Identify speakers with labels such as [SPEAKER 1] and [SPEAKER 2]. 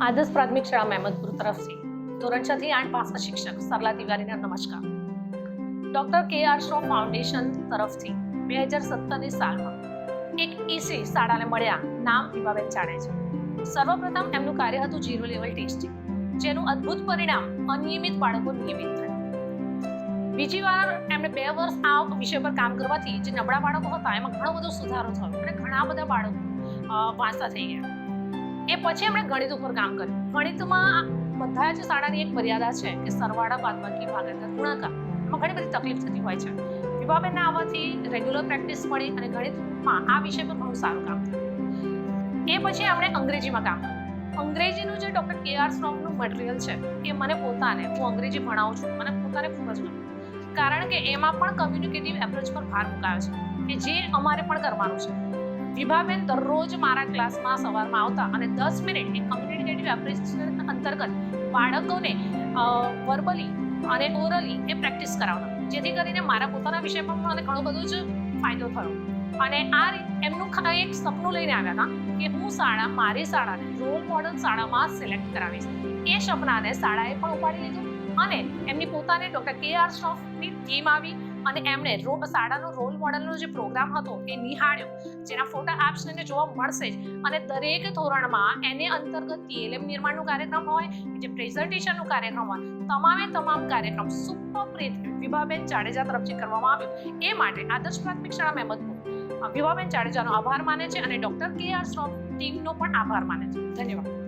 [SPEAKER 1] આદર્શ પ્રાથમિક શાળા મહેમદપુર તરફથી ધોરણ છ થી આઠ પાસના શિક્ષક સરલા તિવારીને નમસ્કાર ડોક્ટર કે આર શ્રોમ ફાઉન્ડેશન તરફથી બે હજાર સત્તરની સાલમાં એક ઈસી શાળાને મળ્યા નામ વિભાબેન જાડેજા સર્વપ્રથમ એમનું કાર્ય હતું ઝીરો લેવલ ટેસ્ટિંગ જેનું અદ્ભુત પરિણામ અનિયમિત બાળકો નિયમિત થયું બીજી વાર એમણે બે વર્ષ આ વિષય પર કામ કરવાથી જે નબળા બાળકો હતા એમાં ઘણો બધો સુધારો થયો અને ઘણા બધા બાળકો વાંચતા થઈ ગયા એ પછી એમણે ગણિત ઉપર કામ કર્યું. ગણિતમાં બધા જ શાળાની એક મર્યાદા છે કે સરવાળા, બાદબાકી, ભાગાકાર, ગુણાકાર. એમાં ઘણી બધી તકલીફ થતી હોય છે. વિભાબેનના આવવાથી રેગ્યુલર પ્રેક્ટિસ મળી અને ગણિતમાં આ વિષય પર ઘણું સારું કામ થયું. એ પછી આપણે અંગ્રેજીમાં કામ કર્યું. અંગ્રેજીનું જે ડૉક્ટર કે આર શ્રોફનું મટીરિયલ છે એ મને પોતાને, હું અંગ્રેજી ભણાવું છું, મને પોતાને ખૂબ જ ગમે. કારણ કે એમાં પણ કમ્યુનિકેટિવ એપ્રોચ પર ભાર મુકાયો છે કે જે અમારે પણ કરવાનું છે. વિભાબેન દરરોજ મારા ક્લાસમાં સવારમાં આવતા અને દસ મિનિટ એ કમ્યુનિકેટિવ એપ્રિસિએશન અંતર્ગત બાળકોને વર્બલી અને ઓરલી એ પ્રેક્ટિસ કરાવતા. જેથી કરીને મારા પોતાના વિષય પણ મને ઘણો બધો જ ફાયદો થયો. અને આ એમનું એક સપનું લઈને આવ્યા હતા કે હું શાળા, મારી શાળાને રોલ મોડલ શાળામાં સિલેક્ટ કરાવીશ. એ સપનાને શાળાએ પણ ઉપાડી લીધું અને એમની પોતાને ડૉક્ટર કે આર શ્રોફની ટીમ આવી અને એમણે શાળાનો રોલ મોડલનો જે પ્રોગ્રામ હતો એ નિહાળ્યો. જેના ફોટા આપને જોવા મળશે જ. અને દરેક ધોરણમાં એને અંતર્ગત ટીએલએમ નિર્માણનું કાર્યક્રમ હોય, જે પ્રેઝન્ટેશનનું કાર્યક્રમ હોય, તમામે તમામ કાર્યક્રમ સુપર પ્રીત વિભાબેન જાડેજા તરફથી કરવામાં આવ્યો. એ માટે આદર્શ પ્રાથમિક શાળા મહેમદપુર વિભાબેન જાડેજાનો આભાર માને છે અને ડૉક્ટર કે આર શ્રોફ ટીમનો પણ આભાર માને છે. ધન્યવાદ.